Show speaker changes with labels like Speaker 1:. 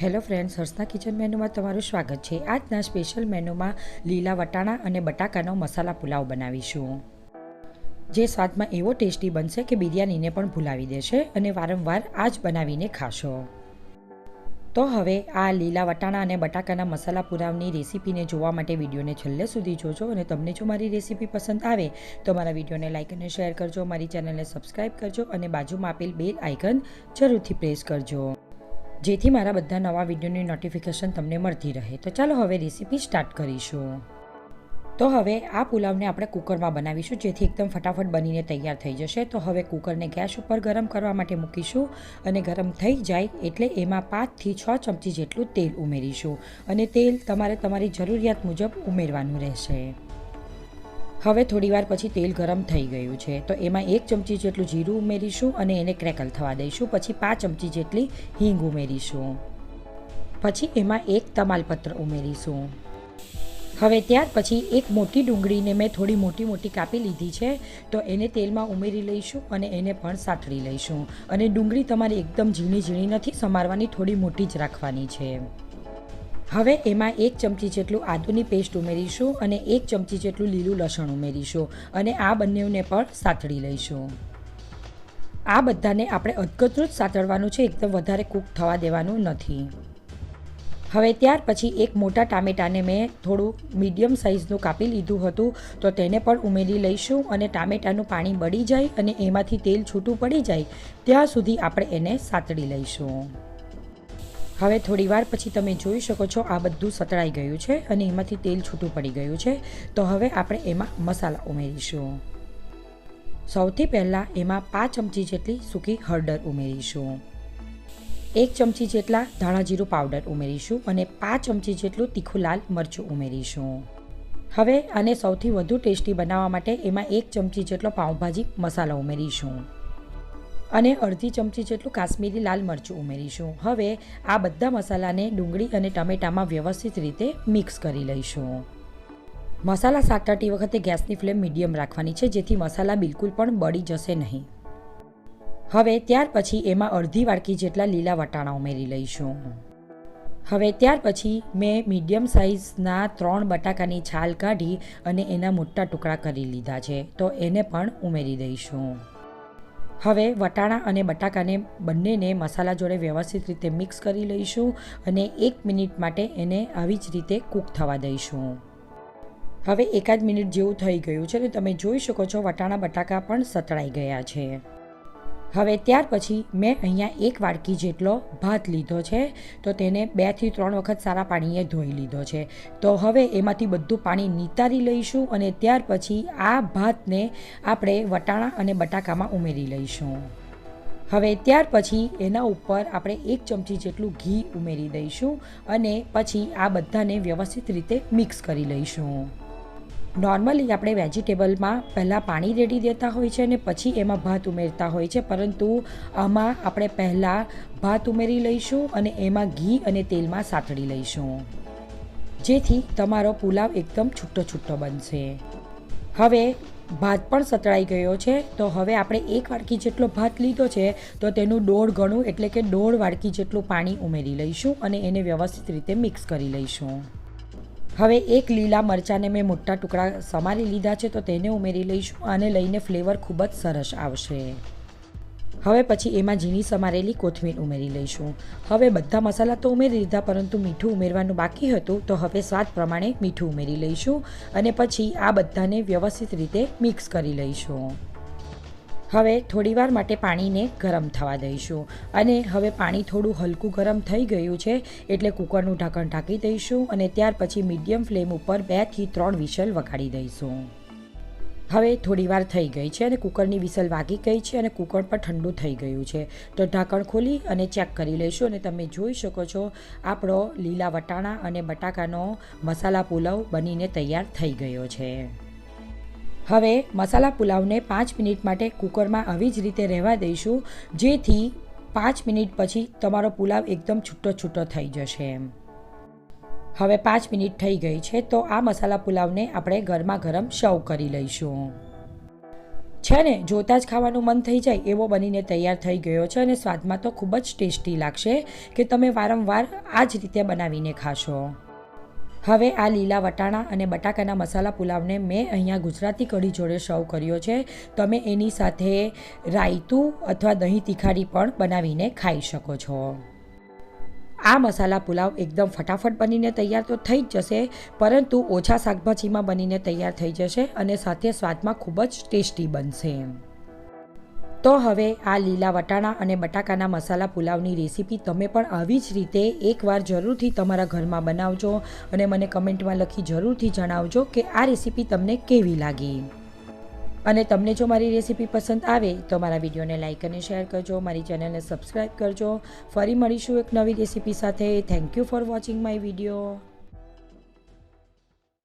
Speaker 1: Hello friends, હર્ષના kitchen મેનુમાં તમારું સ્વાગત છે. આજના સ્પેશિયલ મેનુમાં લીલા વટાણા અને બટાકાનો મસાલા પુલાવ બનાવીશું. જે સ્વાદમાં એવો ટેસ્ટી બનશે કે બિરયાનીને પણ ભૂલાવી દેશે અને વારંવાર આ જ બનાવીને ખાશો. તો હવે આ લીલા વટાણા અને બટાકાના મસાલા પુલાવની રેસીપીને જોવા માટે વિડીયોને છેલ્લે સુધી જોજો અને તમને જો મારી રેસીપી પસંદ આવે તો મારા વિડીયોને લાઇક અને શેર કરજો, મારી ચેનલને સબસ્ક્રાઇબ કરજો અને બાજુમાં આપેલ બેલ આઇકન જરૂરથી પ્રેસ કરજો. જેથી મારા બધા નવા વિડીયોની નોટિફિકેશન તમને મળતી રહે. તો ચાલો હવે રેસીપી સ્ટાર્ટ કરીશું. તો હવે આ પુલાવને આપણે કુકરમાં બનાવીશું, જેથી એકદમ ફટાફટ બનીને તૈયાર થઈ જશે. તો હવે કુકરને ગેસ ઉપર ગરમ કરવા માટે મૂકીશું અને ગરમ થઈ જાય એટલે એમાં પાંચથી છ ચમચી જેટલું તેલ ઉમેરીશું. અને તેલ તમારે તમારી જરૂરિયાત મુજબ ઉમેરવાનું રહેશે. હવે થોડીવાર પછી તેલ ગરમ થઈ ગયું છે. તો એમાં એક ચમચી જેટલું જીરું ઉમેરીશું અને એને ક્રેકલ થવા દઈશું. પછી પાંચ ચમચી જેટલી હિંગ ઉમેરીશું. પછી એમાં એક તમાલપત્ર ઉમેરીશું. હવે ત્યાર પછી એક મોટી ડુંગળીને મેં થોડી મોટી મોટી કાપી લીધી છે. તો એને તેલમાં ઉમેરી લઈશું અને એને પણ સાતળી લઈશું. અને ડુંગળી તમારે એકદમ ઝીણી ઝીણી નથી, સમારવાની થોડી મોટી જ રાખવાની છે. હવે એમાં એક ચમચી જેટલું આદુની પેસ્ટ ઉમેરીશું અને એક ચમચી જેટલું લીલું લસણ ઉમેરીશું અને આ બંનેને પણ સાતળી લઈશું. આ બધાને આપણે અધકચરું જ સાતળવાનું છે એકદમ વધારે કૂક થવા દેવાનું નથી. હવે ત્યાર પછી એક મોટા ટામેટાને મેં થોડું મીડિયમ સાઇઝનું કાપી લીધું હતું, તો તેને પણ ઉમેરી લઈશું અને ટામેટાનું પાણી બળી જાય અને એમાંથી તેલ છૂટું પડી જાય, ત્યાં સુધી આપણે એને સાતળી લઈશું. હવે થોડી વાર પછી તમે જોઈ શકો છો આ બધું સતળાઈ ગયું છે અને એમાંથી તેલ છૂટું પડી ગયું છે. તો હવે આપણે એમાં મસાલા ઉમેરીશું. સૌથી પહેલાં એમાં પાંચ ચમચી જેટલી સૂકી હળદર ઉમેરીશું. એક ચમચી જેટલા ધાણા જીરું પાવડર ઉમેરીશું અને પાંચ ચમચી જેટલું તીખું લાલ મરચું ઉમેરીશું. હવે આને સૌથી વધુ ટેસ્ટી બનાવવા માટે એમાં એક ચમચી જેટલો પાઉંભાજી મસાલો ઉમેરીશું. અને અડધી ચમચી જેટલું કાશ્મીરી લાલ મરચું ઉમેરીશું. હવે આ બધા મસાલાને ડુંગળી અને ટમેટામાં વ્યવસ્થિત રીતે મિક્સ કરી લઈશું. મસાલા સાટાટી વખતે ગેસની ફ્લેમ મીડિયમ રાખવાની છે, જેથી મસાલા બિલકુલ પણ બળી જશે નહીં. હવે ત્યાર પછી એમાં અડધી વાડકી જેટલા લીલા વટાણા ઉમેરી લઈશું. હવે ત્યાર પછી મેં મીડિયમ સાઇઝના ત્રણ બટાકાની છાલ કાઢી અને એના મોટા ટુકડા કરી લીધા છે, તો એને પણ ઉમેરી દઈશું. હવે વટાણા અને બટાકાને બંનેને મસાલા જોડે વ્યવસ્થિત રીતે મિક્સ કરી લઈશું અને એક મિનિટ માટે એને આવી જ રીતે કૂક થવા દઈશું. હવે એકાદ મિનિટ જેવું થઈ ગયું છે ને તમે જોઈ શકો છો વટાણા બટાકા પણ સતળાઈ ગયા છે. હવે ત્યાર પછી મેં અહીંયા એક વાડકી જેટલો ભાત લીધો છે, તો તેને બેથી ત્રણ વખત સારા પાણીએ ધોઈ લીધો છે. તો હવે એમાંથી બધું પાણી નિતારી લઈશું અને ત્યાર પછી આ ભાતને આપણે વટાણા અને બટાકામાં ઉમેરી લઈશું. હવે ત્યાર પછી એના ઉપર આપણે એક ચમચી જેટલું ઘી ઉમેરી દઈશું અને પછી આ બધાને વ્યવસ્થિત રીતે મિક્સ કરી લઈશું. નોર્મલી આપણે વેજીટેબલમાં પહેલાં પાણી રેડી દેતા હોય છે અને પછી એમાં ભાત ઉમેરતા હોય છે. પરંતુ આમાં આપણે પહેલાં ભાત ઉમેરી લઈશું અને એમાં ઘી અને તેલમાં સાતળી લઈશું. જેથી તમારો પુલાવ એકદમ છૂટો છૂટો બનશે. હવે ભાત પણ સતળાઈ ગયો છે. તો હવે આપણે એક વાડકી જેટલો ભાત લીધો છે, તો તેનું દોઢ ગણું એટલે કે દોઢ વાડકી જેટલું પાણી ઉમેરી લઈશું અને એને વ્યવસ્થિત રીતે મિક્સ કરી લઈશું. હવે એક લીલા મરચાંને મેં મોટા ટુકડા સમારી લીધા છે, તો તેને ઉમેરી લઈશું અને લઈને ફ્લેવર ખૂબ જ સરસ આવશે. હવે પછી એમાં ઝીણી સમારેલી કોથમીર ઉમેરી લઈશું. હવે બધા મસાલા તો ઉમેરી લીધા, પરંતુ મીઠું ઉમેરવાનું બાકી હતું, તો હવે સ્વાદ પ્રમાણે મીઠું ઉમેરી લઈશું અને પછી આ બધાને વ્યવસ્થિત રીતે મિક્સ કરી લઈશું. હવે થોડીવાર માટે પાણીને ગરમ થવા દઈશું. અને હવે પાણી થોડું હલકું ગરમ થઈ ગયું છે, એટલે કુકરનું ઢાંકણ ઢાંકી દઈશું અને ત્યાર પછી મીડિયમ ફ્લેમ ઉપર બેથી ત્રણ વિસલ વગાડી દઈશું. હવે થોડીવાર થઈ ગઈ છે અને કુકરની વિસલ વાગી ગઈ છે અને કુકર પર ઠંડુ થઈ ગયું છે. તો ઢાંકણ ખોલી અને ચેક કરી લઈશું અને તમે જોઈ શકો છો, આપણો લીલા વટાણા અને બટાકાનો મસાલા પુલાવ બનીને તૈયાર થઈ ગયો છે. હવે મસાલા પુલાવને પાંચ મિનિટ માટે કુકરમાં આવી જ રીતે રહેવા દઈશું, જેથી પાંચ મિનિટ પછી તમારો પુલાવ એકદમ છૂટો છૂટો થઈ જશે. એમ હવે પાંચ મિનિટ થઈ ગઈ છે, તો આ મસાલા પુલાવને આપણે ગરમા ગરમ સર્વ કરી લઈશું. છે ને, જોતાં જ ખાવાનું મન થઈ જાય એવો બનીને તૈયાર થઈ ગયો છે અને સ્વાદમાં તો ખૂબ જ ટેસ્ટી લાગશે કે તમે વારંવાર આ જ રીતે બનાવીને ખાશો. હવે આ લીલા વટાણા અને બટાકાના મસાલા પુલાવને મેં અહીંયા ગુજરાતી કઢી જોડે સર્વ કર્યો છે. તમે એની સાથે રાયતું અથવા દહીં તીખારી પણ બનાવીને ખાઈ શકો છો. આ મસાલા પુલાવ એકદમ ફટાફટ બનીને તૈયાર તો થઈ જ જશે, પરંતુ ઓછા શાકભાજીમાં બનીને તૈયાર થઈ જશે અને સાથે સ્વાદમાં ખૂબ જ ટેસ્ટી બનશે. તો હવે આ લીલા વટાણા અને બટાકાના મસાલા પુલાવની રેસીપી તમે પણ આવી જ રીતે એકવાર જરૂરથી તમારા ઘરમાં બનાવજો અને મને કમેન્ટમાં લખી જરૂરથી જણાવજો કે આ રેસીપી તમને કેવી લાગી. અને તમને જો મારી રેસીપી પસંદ આવે તો મારા વિડીયોને લાઇક અને શેર કરજો, મારી ચેનલને સબસ્ક્રાઈબ કરજો. ફરી મળીશું એક નવી રેસીપી સાથે. Thank you for watching my video